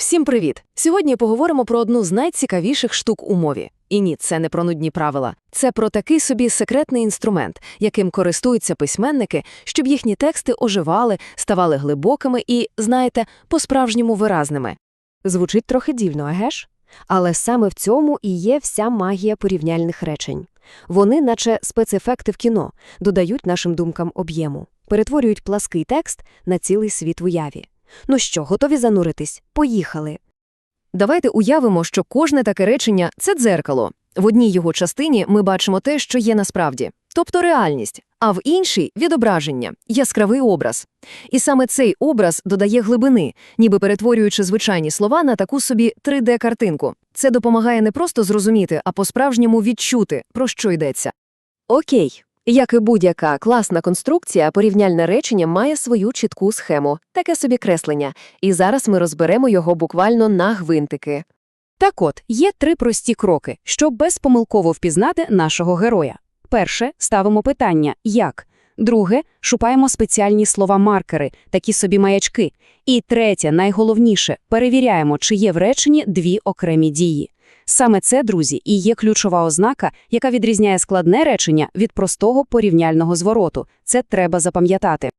Всім привіт! Сьогодні поговоримо про одну з найцікавіших штук у мові. І ні, це не про нудні правила. Це про такий собі секретний інструмент, яким користуються письменники, щоб їхні тексти оживали, ставали глибокими і, знаєте, по-справжньому виразними. Звучить трохи дивно, еге ж? Але саме в цьому і є вся магія порівняльних речень. Вони, наче спецефекти в кіно, додають нашим думкам об'єму, перетворюють плаский текст на цілий світ в уяві. Ну що, готові зануритись? Поїхали. Давайте уявимо, що кожне таке речення це дзеркало. В одній його частині ми бачимо те, що є насправді, тобто реальність, а в іншій відображення, яскравий образ. І саме цей образ додає глибини, ніби перетворюючи звичайні слова на таку собі 3D-картинку. Це допомагає не просто зрозуміти, а по-справжньому відчути, про що йдеться. Окей. Як і будь-яка класна конструкція, порівняльне речення має свою чітку схему, таке собі креслення, і зараз ми розберемо його буквально на гвинтики. Так от, є три прості кроки, щоб безпомилково впізнати нашого героя. Перше ставимо питання як. Друге шукаємо спеціальні слова-маркери, такі собі маячки. І третє, найголовніше, перевіряємо, чи є в реченні дві окремі дії. Саме це, друзі, і є ключова ознака, яка відрізняє складне речення від простого порівняльного звороту. Це треба запам'ятати.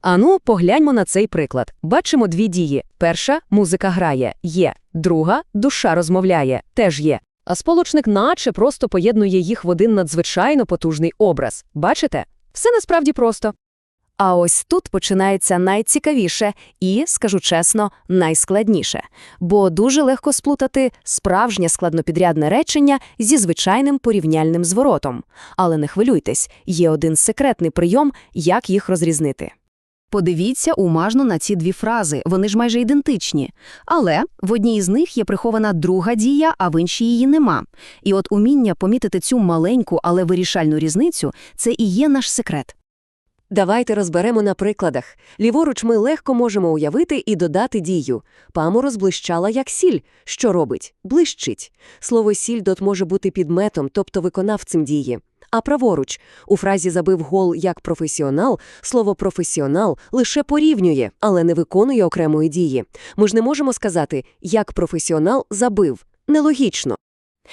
Ану, погляньмо на цей приклад. Бачимо дві дії. Перша – музика грає, є. Друга – душа розмовляє, теж є. А сполучник наче просто поєднує їх в один надзвичайно потужний образ. Бачите? Все насправді просто. А ось тут починається найцікавіше і, скажу чесно, найскладніше. Бо дуже легко сплутати справжнє складнопідрядне речення зі звичайним порівняльним зворотом. Але не хвилюйтесь, є один секретний прийом, як їх розрізнити. Подивіться уважно на ці дві фрази, вони ж майже ідентичні. Але в одній із них є прихована друга дія, а в іншій її нема. І от уміння помітити цю маленьку, але вирішальну різницю – це і є наш секрет. Давайте розберемо на прикладах. Ліворуч ми легко можемо уявити і додати дію. Паму розблищала як сіль. Що робить? Блищить. Слово сіль дот може бути підметом, тобто виконавцем дії. А праворуч, у фразі забив гол як професіонал, слово професіонал лише порівнює, але не виконує окремої дії. Ми ж не можемо сказати, як професіонал забив. Нелогічно.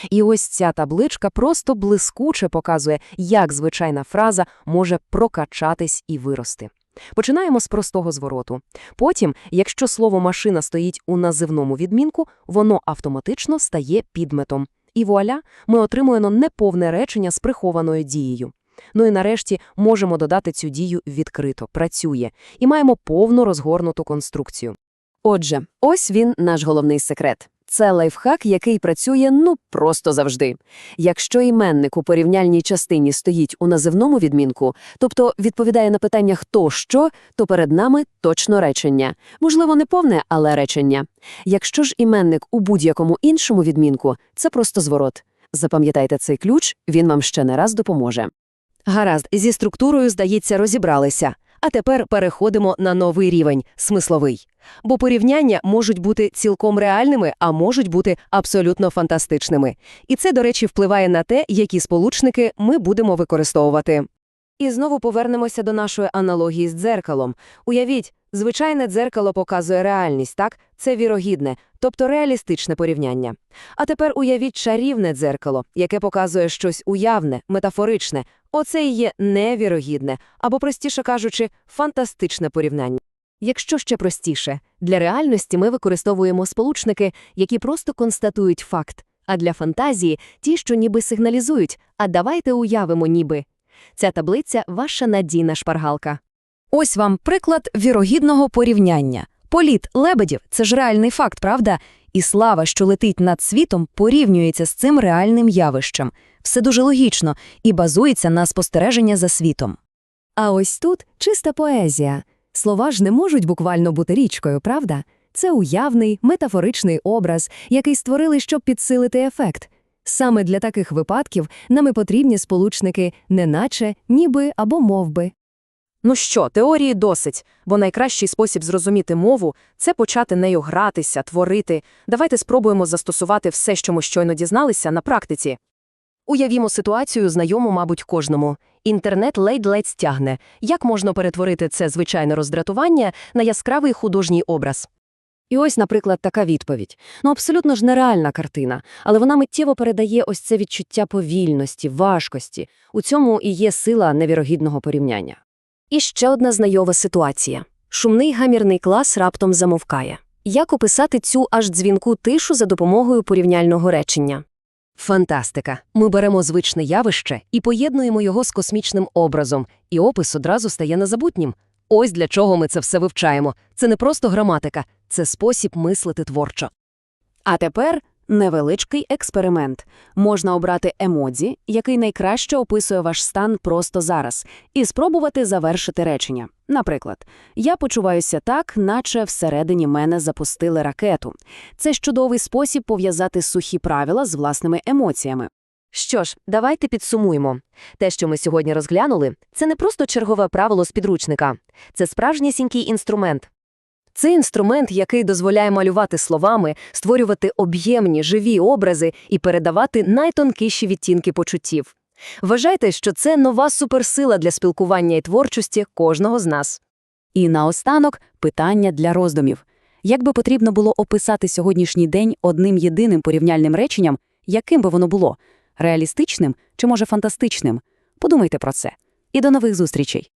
І ось ця табличка просто блискуче показує, як звичайна фраза може прокачатись і вирости. Починаємо з простого звороту. Потім, якщо слово машина стоїть у називному відмінку, воно автоматично стає підметом. І вуаля, ми отримуємо неповне речення з прихованою дією. Ну і нарешті можемо додати цю дію відкрито, працює, і маємо повну розгорнуту конструкцію. Отже, ось він наш головний секрет. Це лайфхак, який працює ну просто завжди. Якщо іменник у порівняльній частині стоїть у називному відмінку, тобто відповідає на питання хто що, то перед нами точно речення. Можливо, не повне, але речення. Якщо ж іменник у будь-якому іншому відмінку, це просто зворот. Запам'ятайте цей ключ, він вам ще не раз допоможе. Гаразд, зі структурою, здається, розібралися. А тепер переходимо на новий рівень смисловий. Бо порівняння можуть бути цілком реальними, а можуть бути абсолютно фантастичними. І це, до речі, впливає на те, які сполучники ми будемо використовувати. І знову повернемося до нашої аналогії з дзеркалом. Уявіть, звичайне дзеркало показує реальність, так? Це вірогідне, тобто реалістичне порівняння. А тепер уявіть чарівне дзеркало, яке показує щось уявне, метафоричне. Оце і є невірогідне, або, простіше кажучи, фантастичне порівняння. Якщо ще простіше, для реальності ми використовуємо сполучники, які просто констатують факт, а для фантазії – ті, що ніби сигналізують, а давайте уявимо ніби. Ця таблиця – ваша надійна шпаргалка. Ось вам приклад вірогідного порівняння. Політ лебедів – це ж реальний факт, правда? І слава, що летить над світом, порівнюється з цим реальним явищем. Все дуже логічно і базується на спостереження за світом. А ось тут чиста поезія. Слова ж не можуть буквально бути річкою, правда? Це уявний, метафоричний образ, який створили, щоб підсилити ефект. Саме для таких випадків нам і потрібні сполучники неначе, ніби або мовби. Ну що, теорії досить, бо найкращий спосіб зрозуміти мову – це почати нею гратися, творити. Давайте спробуємо застосувати все, що ми щойно дізналися, на практиці. Уявімо ситуацію, знайому, мабуть, кожному. Інтернет ледь-ледь стягне. Як можна перетворити це звичайне роздратування на яскравий художній образ? І ось, наприклад, така відповідь. Ну, абсолютно ж нереальна картина, але вона миттєво передає ось це відчуття повільності, важкості. У цьому і є сила невірогідного порівняння. І ще одна знайова ситуація. Шумний гамірний клас раптом замовкає. Як описати цю аж дзвінку тишу за допомогою порівняльного речення? Фантастика. Ми беремо звичне явище і поєднуємо його з космічним образом, і опис одразу стає незабутнім. Ось для чого ми це все вивчаємо. Це не просто граматика, це спосіб мислити творчо. А тепер невеличкий експеримент. Можна обрати емодзі, який найкраще описує ваш стан просто зараз, і спробувати завершити речення. Наприклад, я почуваюся так, наче всередині мене запустили ракету. Це чудовий спосіб пов'язати сухі правила з власними емоціями. Що ж, давайте підсумуємо. Те, що ми сьогодні розглянули, це не просто чергове правило з підручника. Це справжнісінький інструмент. Це інструмент, який дозволяє малювати словами, створювати об'ємні, живі образи і передавати найтонкіші відтінки почуттів. Вважайте, що це нова суперсила для спілкування і творчості кожного з нас. І наостанок питання для роздумів. Як би потрібно було описати сьогоднішній день одним єдиним порівняльним реченням, яким би воно було? Реалістичним чи, може, фантастичним? Подумайте про це. І до нових зустрічей!